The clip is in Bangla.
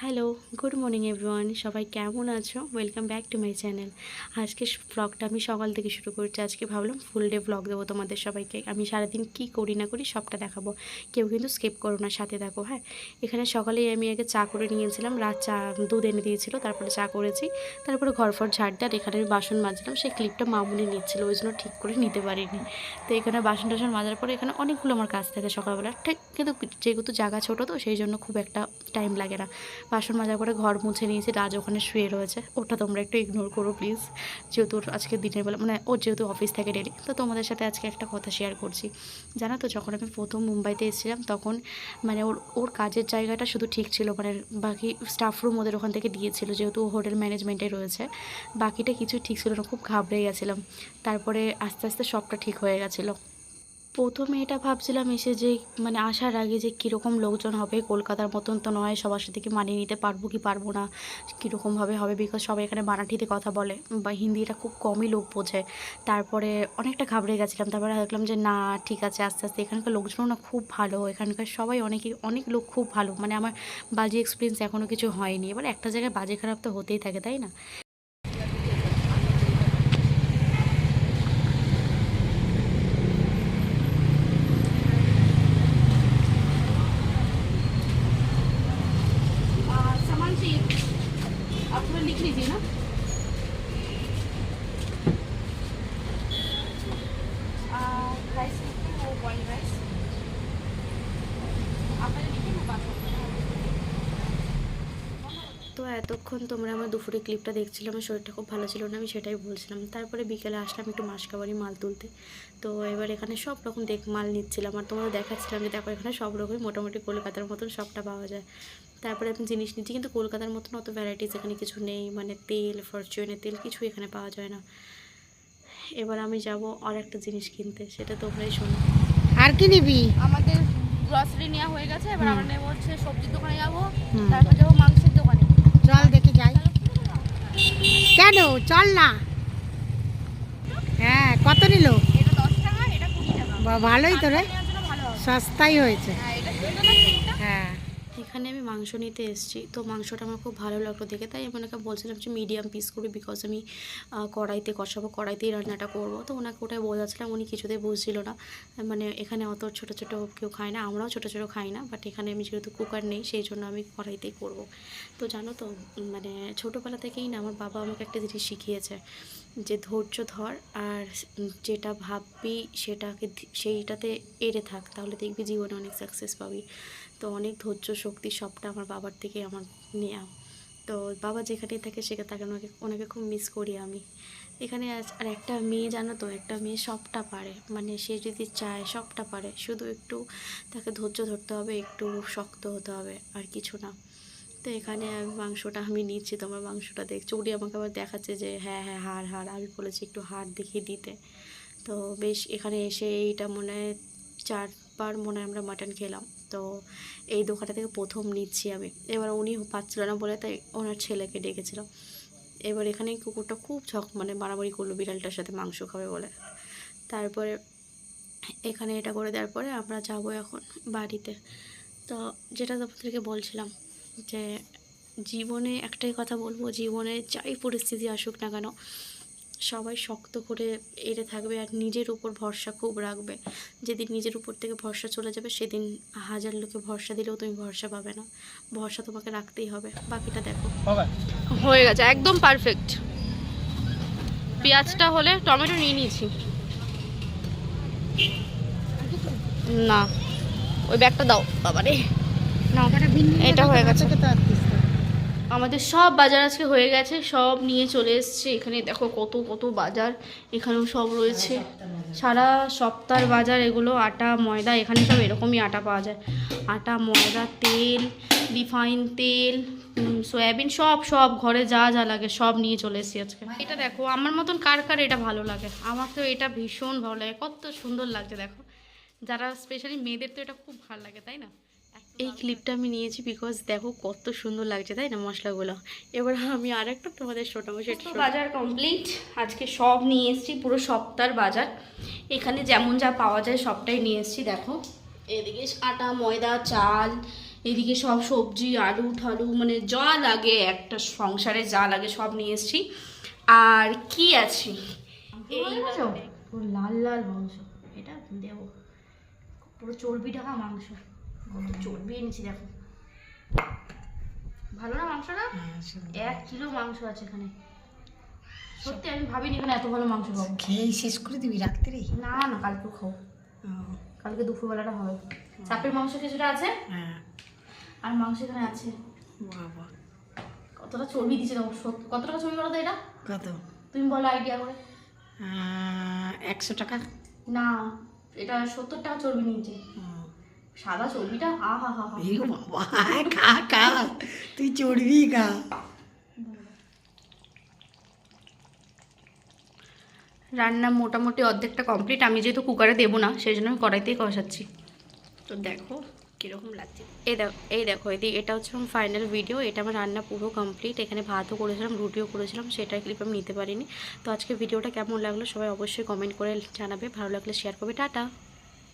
Hello, good morning everyone. সবাই কেমন আছো? Welcome back to my channel. আজকে ব্লগটা আমি সকাল থেকে শুরু করছি। আজকে ভাবলাম ফুল ডে ব্লগ দেবো তোমাদের সবাইকে। আমি সারাদিন কি করি না করি সবটা দেখাবো। কেউ কিন্তু স্কিপ করো না, সাথে দেখো হ্যাঁ? এখানে সকালেই আমি আগে চা করে নিয়েছিলাম। রাত চা, দুধ এনে দিয়েছিল, তারপরে চা করেছি। তারপরে ঘর ফর ঝাড় দিয়ে এখানে আমি বাসন মাজলাম। সেই ক্লিপটা মামুনি নিচ্ছিল, ওই জন্য ঠিক করে নিতে পারিনি। তো এখানে বাসন টাসন মাজার পরে এখানে অনেকগুলো আমার কাজ থাকে সকালবেলা। ঠিক, কিন্তু যেহেতু জায়গা ছোটো তো, সেই জন্য খুব একটা টাইম লাগে না। বাসন মাজার করে ঘর মুছে নিয়েছি, রাজ ওখানে শুয়ে রয়েছে। ওটা তোমরা একটু ইগনোর করো প্লিজ যেহেতু আজকে দিনের বেলা মানে ওর যেহেতু অফিস থেকে ডেলি তো তোমাদের সাথে আজকে একটা কথা শেয়ার করছি। জানো তো, যখন আমি প্রথম মুম্বাইতে এসেছিলাম, তখন মানে ওর ওর কাজের জায়গাটা শুধু ঠিক ছিল মানে বাকি স্টাফ রুম ওদের ওখান থেকে দিয়েছিল, যেহেতু ও হোটেল ম্যানেজমেন্টে রয়েছে। বাকিটা কিছু ঠিক ছিল না, খুব ঘাবড়ে গেছিলাম। তারপরে আস্তে আস্তে সবটা ঠিক হয়ে গেছিল। প্রথমে এটা ভাবছিলাম এসে যে মানে আসার আগে যে কীরকম লোকজন হবে, কলকাতার মতন তো নয়, সবার সাথে কি মানিয়ে নিতে পারব কি পারব না কীরকমভাবে হবে বিকজ সবাই এখানে মারাঠিতে কথা বলে, বা হিন্দিটা খুব কমই লোক বোঝে। তারপরে অনেকটা ঘাবড়ে গেছিলাম, তারপরে দেখলাম যে না, ঠিক আছে, আস্তে আস্তে এখানকার লোকজনও না খুব ভালো, এখানকার সবাই অনেকেই, অনেক লোক খুব ভালো মানে আমার বাজে এক্সপিরিয়েন্স এখনও কিছু হয়নি, এবার একটা জায়গায় বাজে খারাপ তো হতেই থাকে, তাই না? आप थोड़ा लिख लीजिए ना। এতক্ষণ তোমরা আমার দুপুরে ক্লিপটা দেখছিলে আমার শরীরটা খুব ভালো ছিল না আমি সেটাই বলছিলাম। তারপরে বিকেলে আসলাম একটু মাসকাবারি মাল তুলতে। তো এবার এখানে সব রকম দেখ মাল নিচ্ছিলাম আর তোমরা দেখাচ্ছিলাম যে দেখো এখানে সব রকমই মোটামুটি কলকাতার মতন সবটা পাওয়া যায়। তারপরে আমি জিনিস নিচ্ছি কিন্তু কলকাতার মতন অত ভ্যারাইটিস এখানে কিছু নেই মানে তেল ফরচুনের তেল কিছু এখানে পাওয়া যায় না। এবার আমি যাব আর একটা জিনিস কিনতে সেটা তোমরাই শোনো। আর কি নিবি? আমাদের গ্রসারি নেওয়া হয়ে গেছে এবার আমরা নেব হচ্ছে সবজির দোকানে যাব। তারপর যাব চল দেখে যাই। কেন? চল না। হ্যাঁ কত নিল? ভালোই তো রে। সস্তাই হয়েছে হ্যাঁ এটা সুন্দর না সিটটা হ্যাঁ এখানে আমি মাংস নিতে এসেছি। তো মাংসটা আমার খুব ভালো লাগল দেখে, তাই আমি ওনাকে বলছিলাম যে মিডিয়াম পিস করবি বিকজ আমি কড়াইতে কষাবো, কড়াইতেই রান্নাটা করব। তো ওনাকে ওটাই বোঝাচ্ছিলাম, উনি কিছুতেই বুঝছিল না। মানে এখানে অত ছোট ছোট কেউ খায় না, আমরাও ছোট ছোট খাই না বাট এখানে আমি যেহেতু কুকার নেই, সেই জন্য আমি কড়াইতেই করব। তো জানো তো মানে ছোটোবেলা থেকেই না, আমার বাবা আমাকে একটা জিনিস শিখিয়েছে। যে ধৈর্য ধর আর যেটা ভাববি সেটাকে সেইটাতে এড়ে থাক, তাহলে দেখবি জীবনে অনেক সাকসেস পাবি। তো অনেক ধৈর্য শক্তি সবটা আমার বাবার থেকে আমার নেওয়া তো বাবা যেখানেই থাকে সেখানে তাকে ওনাকে ওনাকে খুব মিস করি আমি। এখানে আর একটা মেয়ে জানো তো, একটা মেয়ে সবটা পারে। মানে সে যদি চায় সবটা পারে, শুধু একটু তাকে ধৈর্য ধরতে হবে, একটু শক্ত হতে হবে, আর কিছু না। তো এখানে আমি মাংসটা, আমি নিচ্ছি, তোমার মাংসটা দেখছি। উনি আমাকে আবার দেখাচ্ছে যে হ্যাঁ হ্যাঁ হাড় হাড় আমি বলেছি, একটু হাড় দেখিয়ে দিতে। তো বেশ, এখানে এসে এইটা মনে হয় চারবার মনে হয় আমরা মাটন খেলাম। তো এই দোকানটা থেকে প্রথম নিচ্ছি আমি। এবার উনি পাচ্ছিল না বলে তাই ওনার ছেলেকে ডেকেছিল। এবার এখানে কুকুরটা খুব ঝক মানে মারামারি করল বিড়ালটার সাথে, মাংস খাবে বলে। তারপরে এখানে এটা করে দেওয়ার পরে আমরা যাব এখন বাড়িতে। তো যেটা তোমাদেরকে বলছিলাম যে জীবনে একটাই কথা বলব জীবনে যাই পরিস্থিতি আসুক না কেন সবাই শক্ত করে এড়ে থাকবে আর নিজের উপর ভরসা খুব রাখবে। যেদিন নিজের উপর থেকে ভরসা চলে যাবে সেদিন হাজার লোকে ভরসা দিলেও তুমি ভরসা পাবে না। ভরসা তোমাকে রাখতেই হবে। বাকিটা দেখো। হয়ে গেছে একদম পারফেক্ট পেঁয়াজটা হলে টমেটো নিয়ে নিয়েছি। না ওই ব্যাগটা দাও বাবারে। এটা হয়ে গেছে। তো আমাদের সব বাজার আজকে হয়ে গেছে সব নিয়ে চলে এসছে। এখানে দেখো কত কত বাজার এখানেও সব রয়েছে। সারা সপ্তাহের বাজার এগুলো আটা ময়দা এখানে সব এরকমই আটা পাওয়া যায়। আটা ময়দা তেল রিফাইন তেল সয়াবিন সব সব ঘরে যা যা লাগে সব নিয়ে চলে এসেছি আজকে। এটা দেখো আমার মতন কার কার এটা ভালো লাগে? আমার তো এটা ভীষণ ভালো লাগে কত সুন্দর লাগছে দেখো। যারা স্পেশালি মেয়েদের তো এটা খুব ভালো লাগে তাই না? এই ক্লিপটা আমি নিয়েছি বিকজ দেখো কত সুন্দর লাগছে তাই না মশলাগুলো? এবার আমি আর একটা তোমাদের শোনাবো সেটা বাজার কমপ্লিট আজকে সব নিয়ে এসেছি পুরো সপ্তাহের বাজার। এখানে যেমন যা পাওয়া যায় সবটাই নিয়ে এসেছি দেখো। এদিকে আটা ময়দা চাল এদিকে সব সবজি আলু ঠালু মানে যা লাগে একটা সংসারে যা লাগে সব নিয়ে এসেছি। আর কি আছে? এই পুরো লাল লাল মাংস। এটা দেবো। পুরো চর্বি ঢাকা মাংস। কত চর্বি এনেছি দেখো। ভালো না মাংসটা? এক কিলো মাংস আছে এখানে। সত্যি আমি ভাবিনি এখানে এত ভালো মাংস পাবো। খেয়ে শেষ করে দিবি রাত্রে? না না কালকেও খাও কালকে দুপুরবেলাটা হবে। চাপের মাংস কিছুটা আছে? হ্যাঁ। আর মাংস এখানে আছে। বাবা। কতটা চর্বি দিচ্ছে দেখো কত টাকা চর্বি বলো তো এটা? কত? তুমি বলো আইডিয়া করে। একশো টাকা? না এটা সত্তর টাকা চর্বি নিয়েছে। সাদা চর্বিটা হা হা হা হা বাবা খা খা তুই চড়বি খা রান্না মোটামুটি অর্ধেকটা কমপ্লিট আমি যেহেতু কুকারে দেবো না সেই জন্য আমি কড়াইতেই কষাচ্ছি। তো দেখো কীরকম লাগছে। এই দেখো এই দেখো এদি এটা হচ্ছে আমার ফাইনাল ভিডিও এটা আমার রান্না পুরো কমপ্লিট এখানে ভাতও করেছিলাম রুটিও করেছিলাম সেটার ক্লিপ আমি নিতে পারিনি। তো আজকে ভিডিওটা কেমন লাগল সবাই অবশ্যই কমেন্ট করে জানাবে ভালো লাগলে শেয়ার করবে টাটা।